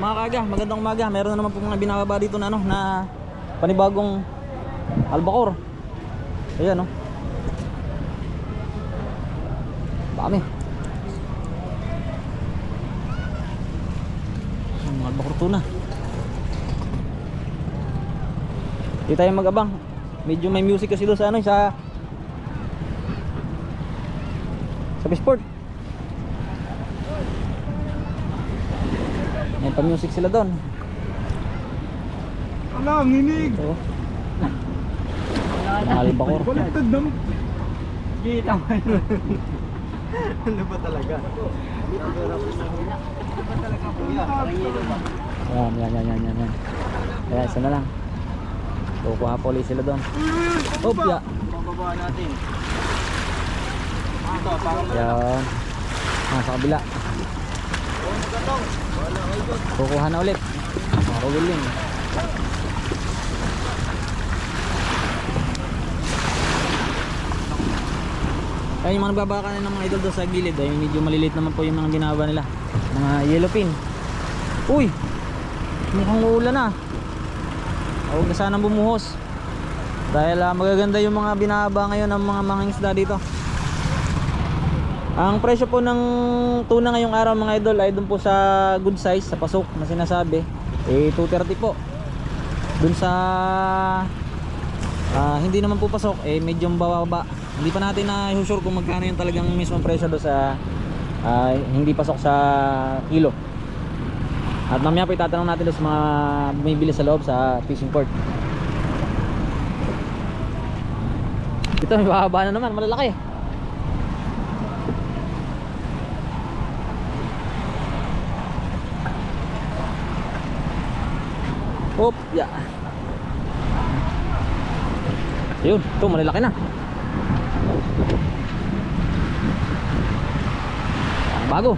mga kaga, magandang umaga. Meron na naman po mga binababa dito na ano, na panibagong albacore. Ayan, no. Dami. Yung albacore tuna. Di tayo mag-abang. Medyo may music kasi doon sa ano, sa sa Bisport. May pa-music sila doon. Ala, ang hinig! So, Albacore. Baliktad naman. Kita mo yun. Ano ba talaga? Yan, yan, yan, yan, yan, yan. Ayan, isa na lang. Kukuha po ulit sila doon. Oh, ya. Bababa natin. Ito, parang Yan. Ah, sa kabila. Kukuha na ulit. Mga ruwiling. Ayun yung mga nagbabaka na ng mga idol doon sa gilid. Ayun medyo maliliit naman po yung mga ginagawa nila. Mga yellow pin. Uy! Mukhang uulan na. Huwag na sanang bumuhos. Dahil ah, magaganda yung mga binaba ngayon ng mga mga isda dito. Ang presyo po ng tuna ngayong araw mga idol ay doon po sa good size, sa pasok na sinasabi, eh 230 po. Doon sa ah, hindi naman po pasok, eh medyo bababa. Hindi pa natin na sure kung magkano yung talagang mismong presyo doon sa ah, hindi pasok sa kilo. At mamaya po itatanong natin doon sa mga bumibili sa loob sa fishing port. Ito, may bababa na naman, malalaki. Hop, ya. Yun, ito malalaki na. Bago.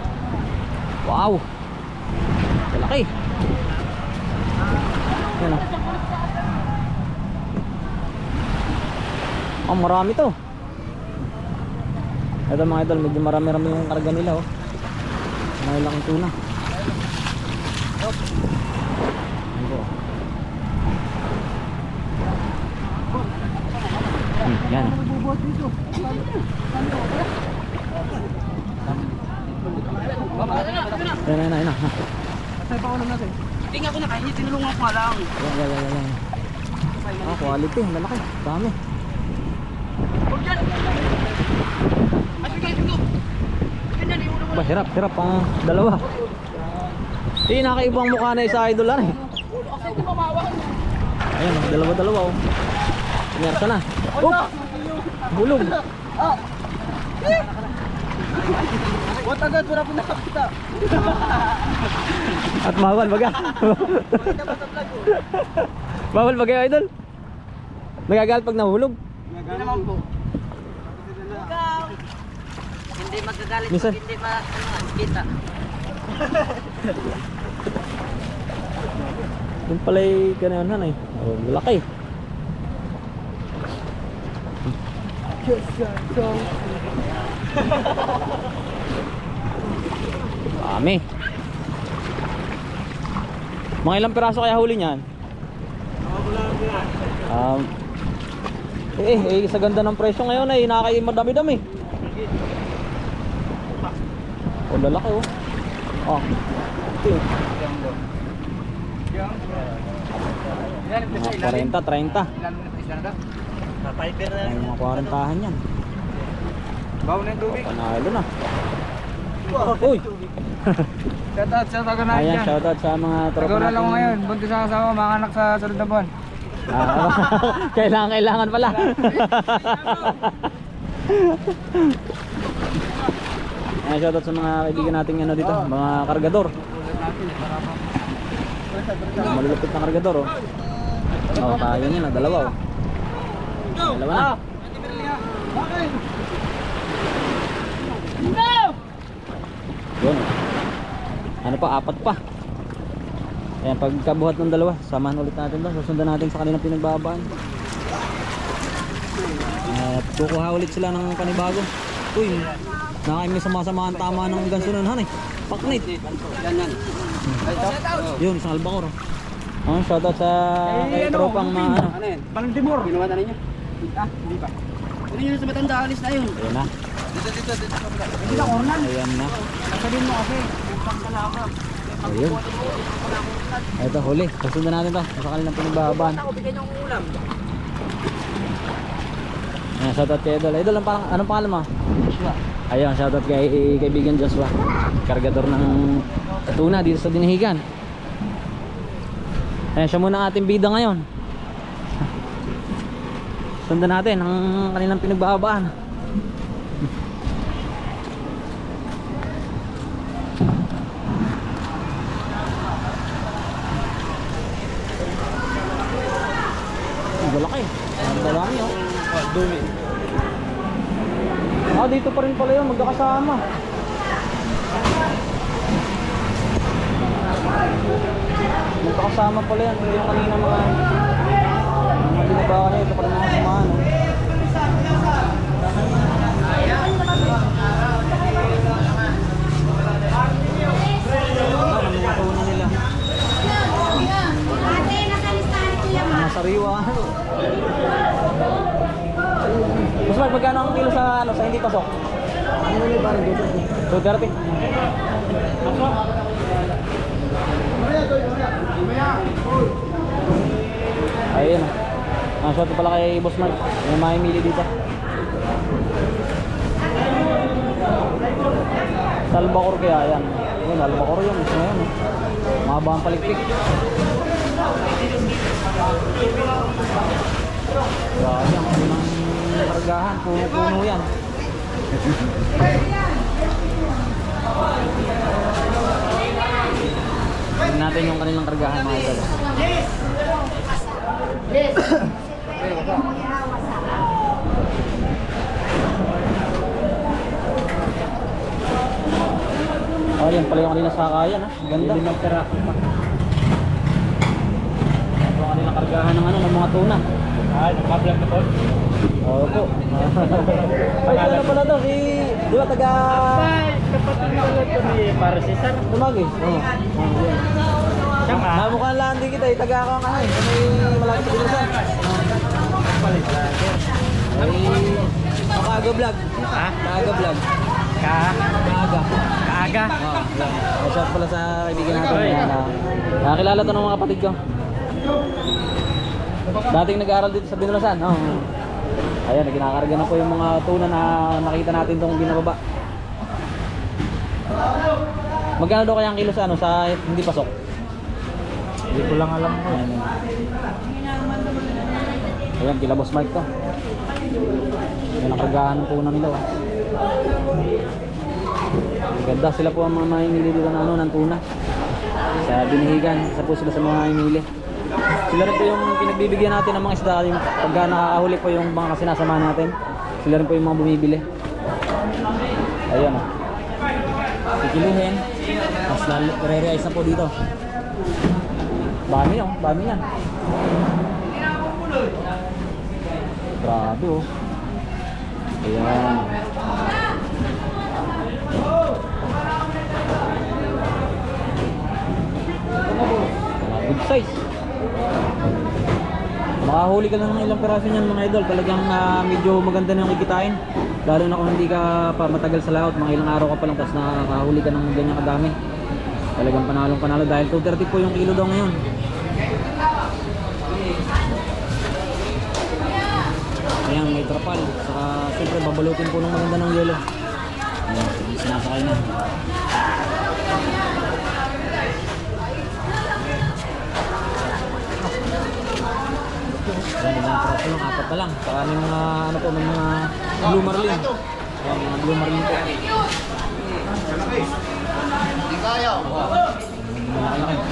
Wow. Malaki. Yan oh. Oh, marami to. Ito mga idol, medyo marami-rami yung karga nila oh. May laking tuna. Ito. Yan. Yan, yan, yan, yan. Patay pa ulam natin. Hindi nga ako nakahingi, tinulungan ko lang. Yan, yan, yan, yan. Ah, quality, lalaki, dami. Huwag dyan! Ay, sige, sige. Ganyan, iulam mo. Ba, hirap, hirap ang dalawa. Hindi, nakaibang mukha na isa idol lang eh. Hindi mamawa. Ayan, oh, dalawa-dalawa oh. Pumersa na. Oop! Bulog. Huwag agad, wala po nakakita. At bawal baga. bawal baga idol. Nagagalit pag nahulog. Hindi naman po. Hindi magagalit pag hindi ma ano, kita. Yung pala'y ganahan eh. Oh, laki. Dami. Mga ilang piraso kaya huli niyan? Um, eh, eh, sa ganda ng presyo ngayon ay nakakain madami-dami. Oh, lalaki oh. Oh. Eh. Ito sa Mga 40, 30. Papiper na Ay, mga 40 yan. Bawo na yung tubig. Panalo na. Uy! Shout out sa taga Ayan, dyan. shoutout sa mga tropa na lang natin. ngayon. Buntis ang asawa, mga anak sa sunod na buwan. Ah, kailangan, kailangan pala. Ayan, shoutout sa mga kaibigan natin ano dito, mga kargador. Malulupit na kargador, oh. Oh, kaya niya na, dalawa, oh. Dalawa na. Yun. oh. Ano pa, apat pa. Ayan, pagkabuhat ng dalawa, samahan ulit natin doon. Susundan natin sa kanilang pinagbabaan. At kukuha ulit sila ng panibago. Uy, nakain may sama-sama ang tama ng gansunan, hanay. Paknit. Yan yan. Yun, isang albacor. Oh, shoutout sa kay tropang mga ano. Ano yan? Parang timor. Ginawa na ninyo? Ah, hindi pa. Ano yun sa matanda, alis na yun. Ayan na. Dito, dito, dito. Hindi na, ornan. Ayan na. Sabihin mo kasi, yung pangkalakap. Ayun. Ito, huli. Susundan natin to. Sa kanilang pinagbabaan. Ako, bigyan ang ulam. Ayan, shoutout kay Idol. Idol, ang parang, anong pangalan mo? Ayun, shoutout kay kaibigan Joshua. Kargador ng tuna dito sa Dinihigan. Ayan, siya muna ang ating bida ngayon. Sundan natin ang kanilang pinagbabaan. Ang dalami oh. Ah, dito pa rin pala yun, magkakasama. Magkakasama pala yan, hindi yung kanina mga binabawa niya, ito pa rin mga sumahan. oh. Ah, ang mga tunan nila. Ate, nakalistahan ko yung Mga sariwa. Mas mag magkano ang kilo sa ano sa hindi pasok? Ano yun, parang dito? 230. Ayun. Ang shot pala kay Boss Mark. May mamimili dito. Sa Albacor kaya yan. Yun, Albacor yun. Gusto na yun. eh. Mahaba ang palikpik. Grabe, ang kanilang kargahan. Puno-puno yan. Tingnan natin yung kanilang kargahan mga idol. Oh, yan pala yung kanina sakayan ha. Ganda. Limang peraso pa. Ito ang kanilang kargahan ng ano, ng mga tuna. Ah, nakablog na po. Opo. Ay, ito na pala to. Si, di ba taga... Ay, kapatid na lang ito ni para si Sar. Dumagi. Oo. Siya nga. Lang din kita eh. Taga ka nga eh. May malapit sa Bilusan. Ay, Kaaga vlog. Ha? Kaaga vlog. Ka? Kaaga. Kaaga? Oo. Yan. Ay, shout pala sa kaibigan natin. Yan, ah. Nakakilala to ng mga kapatid ko. Dating nag-aaral dito sa Binulasan. Oh. Ayan, kinakarga na po yung mga tuna na nakita natin itong binababa. Magkano daw kaya ang kilo sa ano sa hindi pasok? Hindi ko lang alam ko. Ayan. Ayan, kila Boss Mike to. Ayan ang kargahan ng tuna nila. Oh. Ang Ganda sila po ang mga mahimili dito ng ano, ng tuna. Sa binihigan, isa po sila sa mga mahimili. Sila rin po yung pinagbibigyan natin ng mga isda. Yung pagka nakakahuli po yung mga sinasama natin. Sila rin po yung mga bumibili. Ayan oh. Kikiluhin. Tapos re-realize na po dito. Bami oh, bami yan. Grabe oh. Ayan. Mga good size. Makahuli ka lang ng ilang piraso niyan mga idol. Talagang ah, medyo maganda na yung kikitain. Lalo na kung hindi ka pa matagal sa laot, mga ilang araw ka pa lang tapos nakakahuli ka ng ganyan kadami. Talagang panalong panalo dahil 230 po yung kilo daw ngayon. Ayan, may trapal. Saka siyempre babalutin po ng maganda ng yelo. Ayan, sinasakay na. Ayan, ilang trapo lang, apat na lang. Saka may mga, ano po, may mga blue marlin. Ayan, mga blue marlin po. Hindi kaya. Malaki-laki.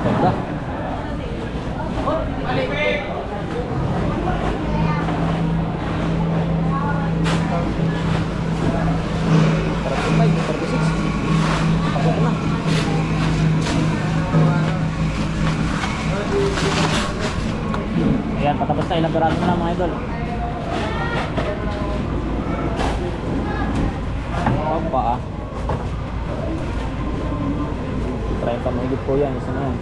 Ganda. Thirty-five, ilang piraso na lang mga idol. Opa ah. 30 mahigit po yan isa na yan.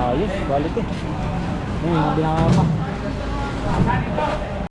Ayos quality. Yun yung binakama